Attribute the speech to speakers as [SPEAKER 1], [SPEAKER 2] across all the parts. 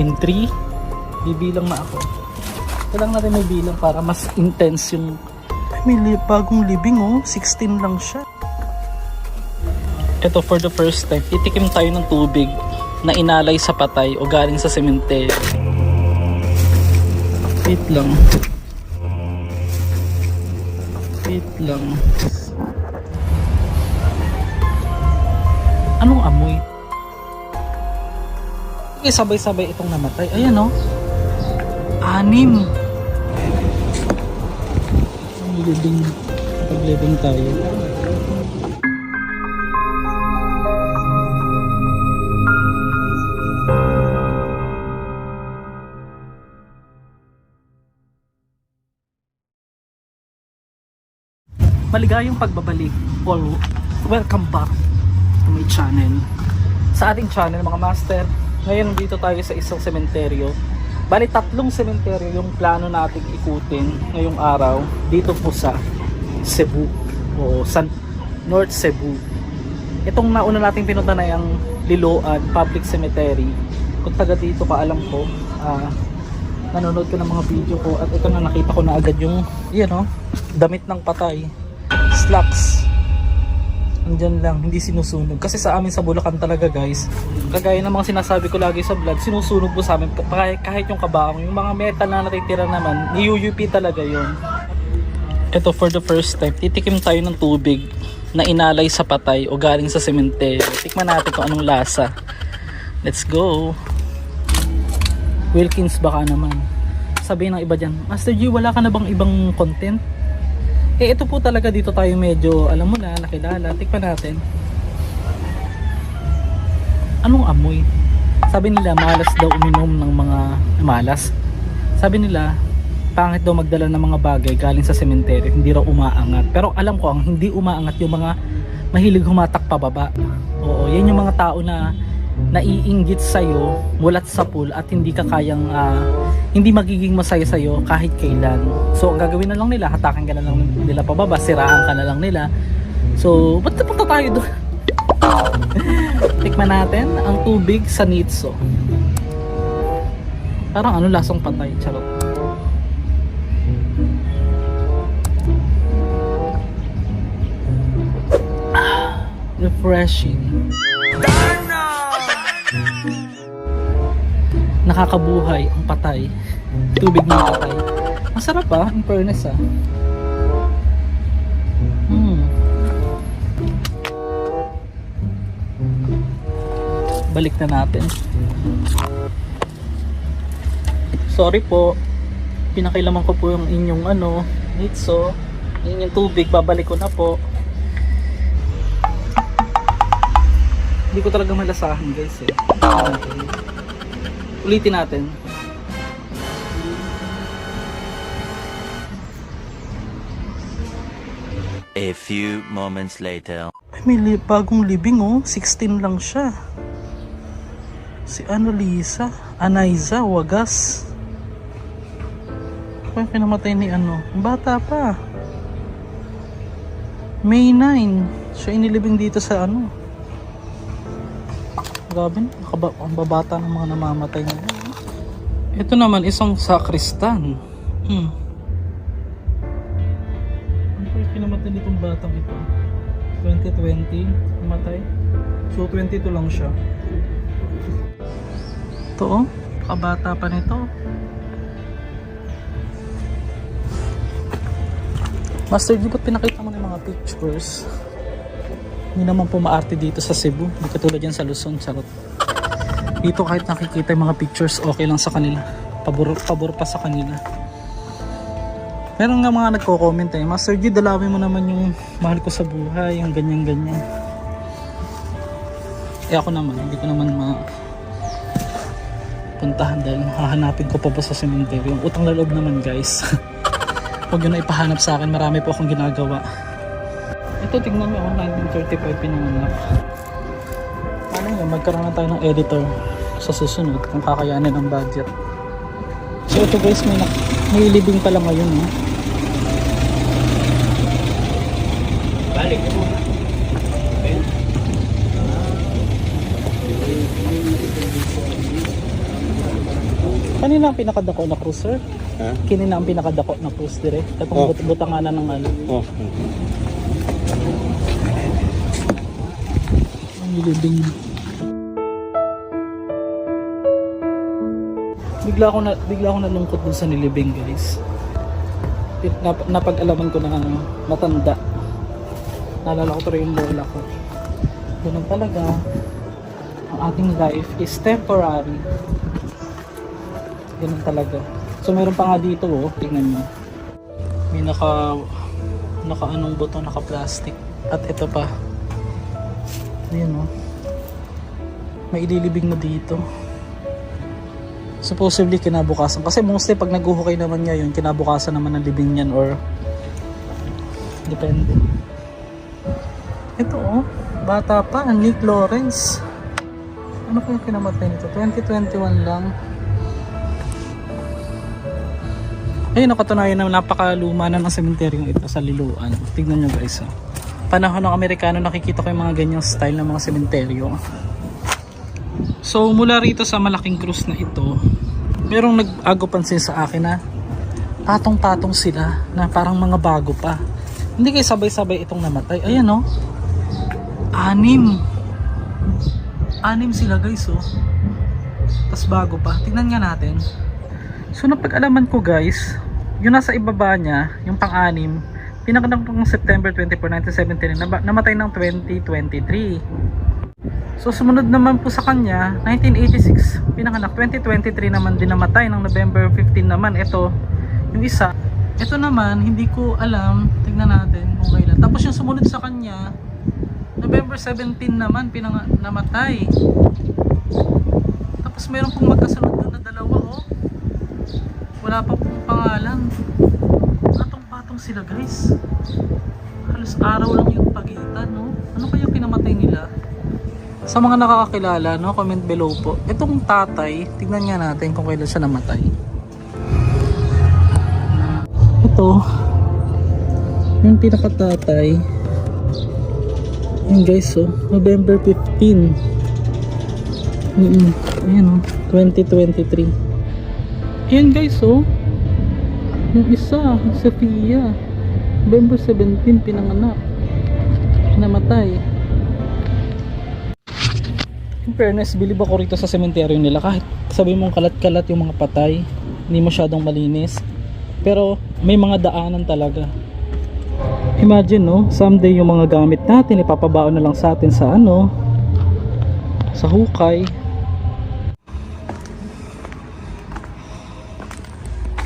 [SPEAKER 1] in 3, bibilang na ako. Kailangan natin may bilang para mas intense yung... Ay, may bagong living oh, 16 lang siya. Ito for the first time, itikim tayo ng tubig na inalay sa patay o galing sa sementeryo. Wait lang. Wait lang. Anong amoy? Eh, sabay-sabay itong namatay. Ayan, oh. Anim. Living. Pag-living tayo. Maligayang pagbabalik or welcome back to my channel. Sa ating channel mga master, ngayon dito tayo sa isang sementeryo. Bali tatlong sementeryo yung plano nating ikutin ngayong araw dito po sa Cebu o San North Cebu. Itong nauna nating pinunta na yung Liloan Public Cemetery. Kung taga dito ka alam ko, ah, nanonood ko ng mga video ko at ito na nakita ko na agad yung yan oh, damit ng patay slacks andyan lang, hindi sinusunog. Kasi sa amin sa Bulacan talaga guys kagaya ng mga sinasabi ko lagi sa vlog sinusunog po sa amin. Kahit, yung kabaong yung mga metal na natitira naman UUP talaga yon ito for the first time titikim tayo ng tubig na inalay sa patay o galing sa sementeryo. Tikman natin kung anong lasa. Let's go! Wilkins baka naman. Sabihin ng iba dyan Master G wala ka na bang ibang content eh ito po talaga dito tayo medyo alam mo na nakilala. Tikman natin. Anong amoy? Sabi nila malas daw uminom ng mga malas. Sabi nila pangit daw magdala ng mga bagay galing sa sementeryo hindi raw umaangat. Pero alam ko ang hindi umaangat yung mga mahilig humatak pababa. Oo yan yung mga tao na naiinggit sa'yo mulat sa pool at hindi ka kayang ah, hindi magiging masaya sa'yo kahit kailan. So ang gagawin na lang nila hatakan ka na lang nila pababa siraan ka na lang nila. So ba't napunta tayo doon? Tikman natin ang tubig sa Nitso. Parang ano lasang patay charot. Refreshing nakakabuhay ang patay. Tubig ng patay. Masarap ah in fairness ah. Hmm. balik na natin. Sorry po. Pinakailaman ko po yung inyong ano nitso yung inyong tubig. Babalik ko na po. Hindi ko talaga malasahan guys eh. okay. Ulitin natin.
[SPEAKER 2] A few moments later.
[SPEAKER 1] Ay, may li- bagong living oh. 16 lang siya. Si Annalisa. Anaiza Wagas. Ako yung pinamatay ni ano. Bata pa. May 9. Siya inilibing dito sa ano. Grabe na. nakaba- Ang babata ng mga namamatay na yan. Ito naman isang sakristan. Hmm. Ano pa yung pinamatay nitong batang ito? 2020 namatay. So 22 lang siya. Ito oh, kabata pa nito. Master G, ba't pinakita mo ng mga pictures? Hindi naman po dito sa Cebu. Hindi katulad yan sa Luzon, charot. Dito kahit nakikita yung mga pictures, okay lang sa kanila. Pabor, pabor pa sa kanila. Meron nga mga nagko-comment eh, Master G, dalawin mo naman yung mahal ko sa buhay, yung ganyan-ganyan. Eh ako naman, hindi ko naman ma puntahan dahil hahanapin ko pa ba sa cemetery. Yung utang na loob naman guys. Huwag yun na ipahanap sa akin, marami po akong ginagawa. Ito, tingnan mo, oh, 1935 pinanganak. Ano yun, magkaroon na tayo ng editor sa susunod kung kakayanin ang budget. So ito guys, may, may living pala ngayon. Eh.
[SPEAKER 3] Balik mo.
[SPEAKER 1] Kanina ang pinakadako na cruiser.
[SPEAKER 3] Ha?
[SPEAKER 1] Kanina ang pinakadako na cruise dire. Katong
[SPEAKER 3] Oh.
[SPEAKER 1] but- butanganan ng ano.
[SPEAKER 3] Oh.
[SPEAKER 1] Ang libing. Bigla ako na bigla ako nalungkot dun sa nilibing, guys. Nap, napag-alaman ko na matanda. Naalala ko tuloy yung lola ko. Ganun talaga. Ang ating life is temporary. Ganun talaga. So meron pa nga dito oh, tingnan nyo. May naka naka anong buto, naka plastic. At ito pa. Ayan oh. May ililibing na dito. Supposedly kinabukasan. Kasi mostly pag naguhukay naman niya yun, kinabukasan naman ng libing niyan or depende. Ito oh, bata pa, Nick Lawrence. Ano kaya kinamatay nito? 2021 lang. Ayun, nakatunayan na napakaluma na ng sementeryong ito sa Liluan. Tignan nyo guys. Oh. Panahon ng Amerikano, nakikita ko yung mga ganyang style ng mga sementeryo. So, mula rito sa malaking krus na ito, merong nag-ago pansin sa akin na patong-patong sila na parang mga bago pa. Hindi kayo sabay-sabay itong namatay. Ayan oh. Anim. Anim sila guys oh. Tapos bago pa. Tingnan nga natin. So napag-alaman ko guys, yung nasa ibaba niya, yung pang-anim, pinakanak ng September 24, 1979, naba- namatay ng 2023. So sumunod naman po sa kanya, 1986, pinanganak 2023 naman din namatay ng November 15 naman. Ito, yung isa. Ito naman, hindi ko alam. Tignan natin kung kailan. Tapos yung sumunod sa kanya, November 17 naman pinang namatay. Tapos meron pong magkasunod na dalawa oh. Wala pa pong pangalan. Sila guys. Halos araw lang yung pagitan no. Ano kaya kinamatay nila? Sa mga nakakakilala, no, comment below po. Itong tatay, tignan nga natin kung kailan siya namatay. Ito, yung pinakatatay, yun guys, oh, November 15. Mm Ayan, oh, 2023. Ayan guys, oh. Yung isa, Sophia. November 17, pinanganak. Namatay. In fairness, bilib ako rito sa sementeryo nila. Kahit sabi mong kalat-kalat yung mga patay, hindi masyadong malinis. Pero may mga daanan talaga. Imagine no, someday yung mga gamit natin ipapabaon na lang sa atin sa ano, sa hukay.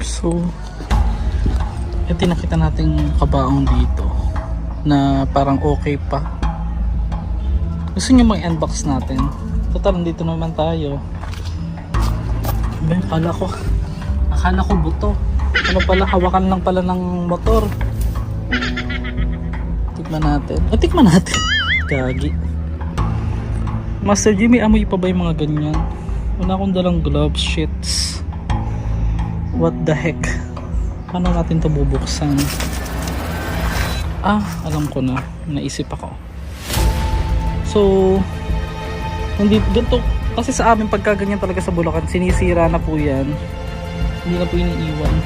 [SPEAKER 1] So, ito nakita nating kabaong dito na parang okay pa. Gusto nyo mag-unbox natin? Total, dito naman tayo. Ben, akala ko, akala ko buto. Ano pala, hawakan lang pala ng motor. Tikman natin. O, tikman natin. Gagi. Master may amoy pa ba yung mga ganyan? Wala akong dalang gloves, shits. What the heck? Paano natin to bubuksan? Ah, alam ko na. Naisip ako. So, hindi ganito kasi sa amin pagka ganyan talaga sa Bulacan, sinisira na po 'yan. Hindi na po iniiwan.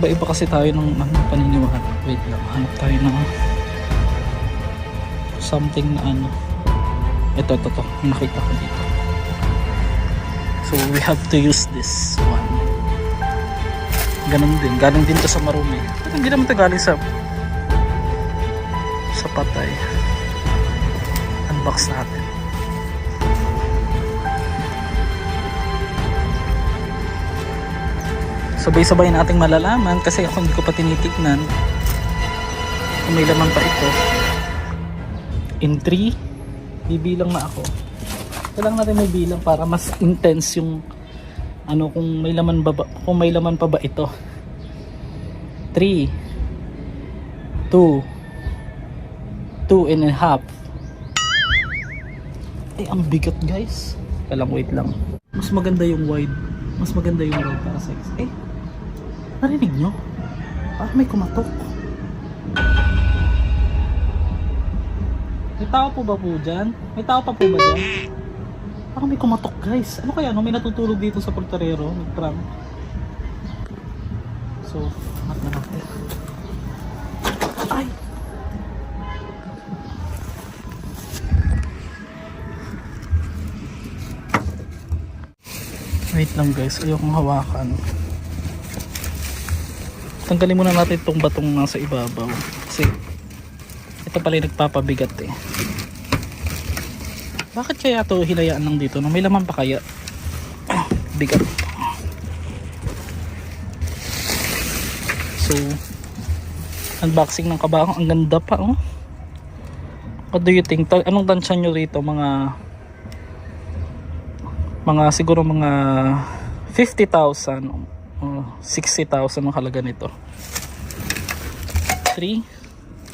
[SPEAKER 1] Iba-iba kasi tayo ng ano, paniniwala. Wait lang, hanap tayo ng something na ano. Ito, ito. Yung Nakita ko dito. So, we have to use this one. Ganon din. Galing din to sa marumi. Pero hindi naman to galing sa sa patay. Unbox natin. Sabay-sabay nating malalaman kasi ako hindi ko pa tinitignan kung may laman pa ito. In 3, bibilang na ako. Kailangan natin may bilang para mas intense yung ano kung may laman ba, kung may laman pa ba ito. 3 2 2 and a half. Eh ang bigat guys. Kailang wait lang. Mas maganda yung wide. Mas maganda yung wide para sa eh narinig nyo? Parang may kumatok. May tao po ba po dyan? may tao pa po ba dyan? Parang may kumatok guys. Ano kaya? No? May natutulog dito sa portarero. May prank. So, mat na natin. Ay! Wait lang guys, ayokong hawakan. Tanggalin muna natin itong batong nasa ibabaw. Kasi ito pala yung nagpapabigat eh. Bakit kaya to hilayaan lang dito? No? May laman pa kaya? Bigat. So, unboxing ng kabakong. Ang ganda pa oh. What do you think? Anong tansya nyo rito? Mga mga siguro mga 50,000 o 60,000 ang halaga nito. 3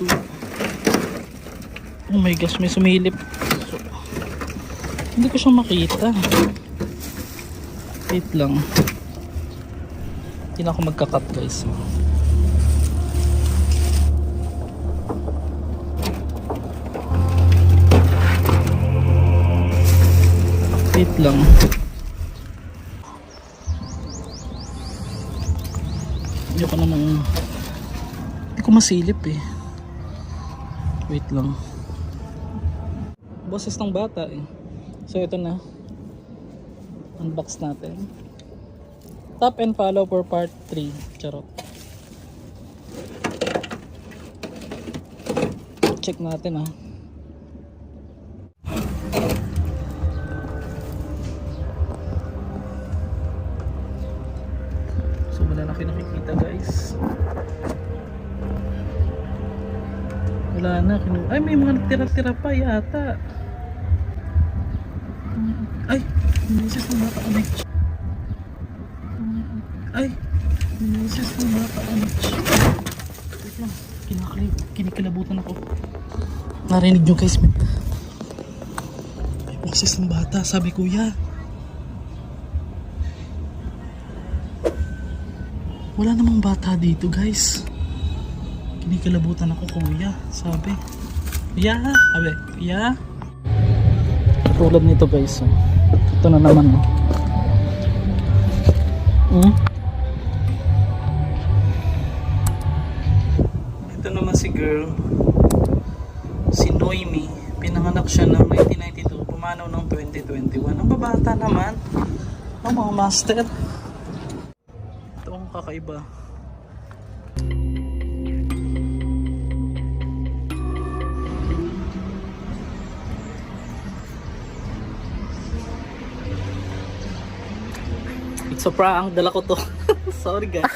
[SPEAKER 1] 2 Oh my gosh, may sumilip. Hindi ko siya makita. Wait lang. Hindi na ako magkakat guys. Wait lang. Hindi ko naman hindi ko masilip eh. Wait lang. Boses ng bata eh. So ito na. Unbox natin. Top and follow for part 3. Charot. Check natin ah. So wala na kayo nakikita guys. Wala na. Ay may mga tira-tira pa yata. Ay! Misis ng bata ulit. Ay! Misis ng bata ulit. Wait lang. Kinakali, kinikilabutan ako. Narinig nyo guys. May, may ng bata. Sabi kuya. Wala namang bata dito guys. Kinikilabutan ako kuya. Sabi. Kuya! Sabi. Kuya! Tulad nito guys. oh. Ito na naman. oh. Hmm? Ito naman si girl. Si Noemi. Pinanganak siya ng 1992. Pumanaw ng 2021. Ang babata naman. Ang mga master. Ito ang kakaiba. A prank. Dala ko to. Sorry guys.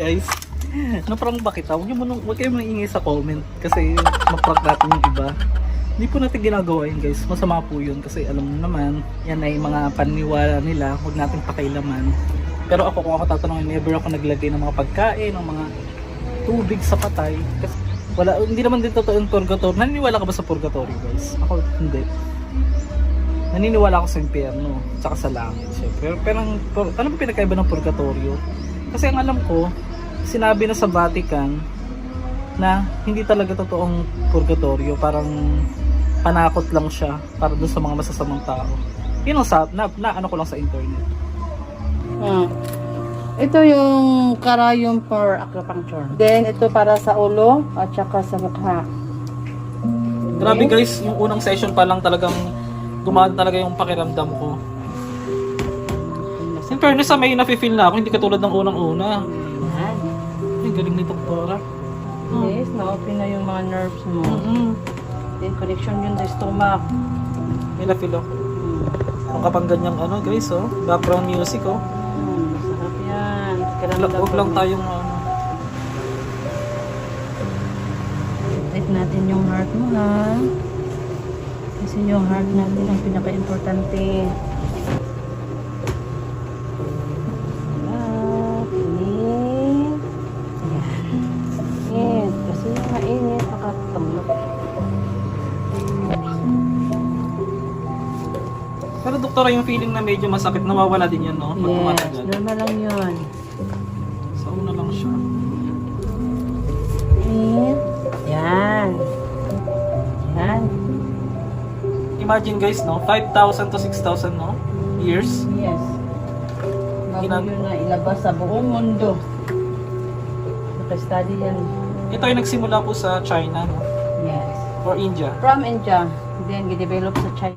[SPEAKER 1] guys, na-prank ba kita? Huwag, niyo muna, huwag kayo maingay sa comment kasi ma-prank natin yung iba. Hindi po natin ginagawa yun guys. Masama po yun kasi alam mo naman, yan ay mga paniniwala nila. Huwag natin pakailaman. Pero ako kung ako tatanungin, never ako naglagay ng mga pagkain, ng mga tubig sa patay. Kasi wala, hindi naman din totoo yung purgatory. Naniniwala ka ba sa purgatory guys? Ako hindi naniniwala ako sa impyerno tsaka sa langit syempre. Pero, pero ang- pero ano ba pinagkaiba ng purgatorio? Kasi ang alam ko, sinabi na sa Vatican na hindi talaga totoong purgatorio, parang panakot lang siya para dun sa mga masasamang tao. Yun ang sa, na, na ano ko lang sa internet.
[SPEAKER 4] Hmm. Ito yung karayom for acupuncture. Then, ito para sa ulo at saka sa mukha.
[SPEAKER 1] Grabe guys, yung unang session pa lang talagang gumaan talaga yung pakiramdam ko. In fairness sa may nafe-feel na ako, hindi katulad ng unang-una. Ay, galing ni Doktora.
[SPEAKER 4] Yes, na-open na yung mga nerves mo.
[SPEAKER 1] Mm-mm.
[SPEAKER 4] Then, connection yun sa stomach.
[SPEAKER 1] May na-feel ako. Ang kapang ganyang ano guys oh, background music oh.
[SPEAKER 4] Hmm, masarap yan.
[SPEAKER 1] Wag,
[SPEAKER 4] Karamdam
[SPEAKER 1] wag lang tayong ano.
[SPEAKER 4] Check natin yung heart mo ha. Kasi yung heart natin ang pinaka-importante.
[SPEAKER 1] Pero doktora yung feeling na medyo masakit nawawala din yan no? Pag
[SPEAKER 4] Yes,
[SPEAKER 1] tumatagal.
[SPEAKER 4] normal lang yun.
[SPEAKER 1] Sa una lang siya.
[SPEAKER 4] Init. Yan. Yan.
[SPEAKER 1] Imagine guys, no? 5,000 to 6,000, no? Years.
[SPEAKER 4] Yes. Bago
[SPEAKER 1] Ginag-
[SPEAKER 4] yun na ilabas sa buong mundo. Naka-study yan.
[SPEAKER 1] Ito ay nagsimula po sa China, no?
[SPEAKER 4] Yes.
[SPEAKER 1] Or India.
[SPEAKER 4] From India. Then, gidevelop sa China.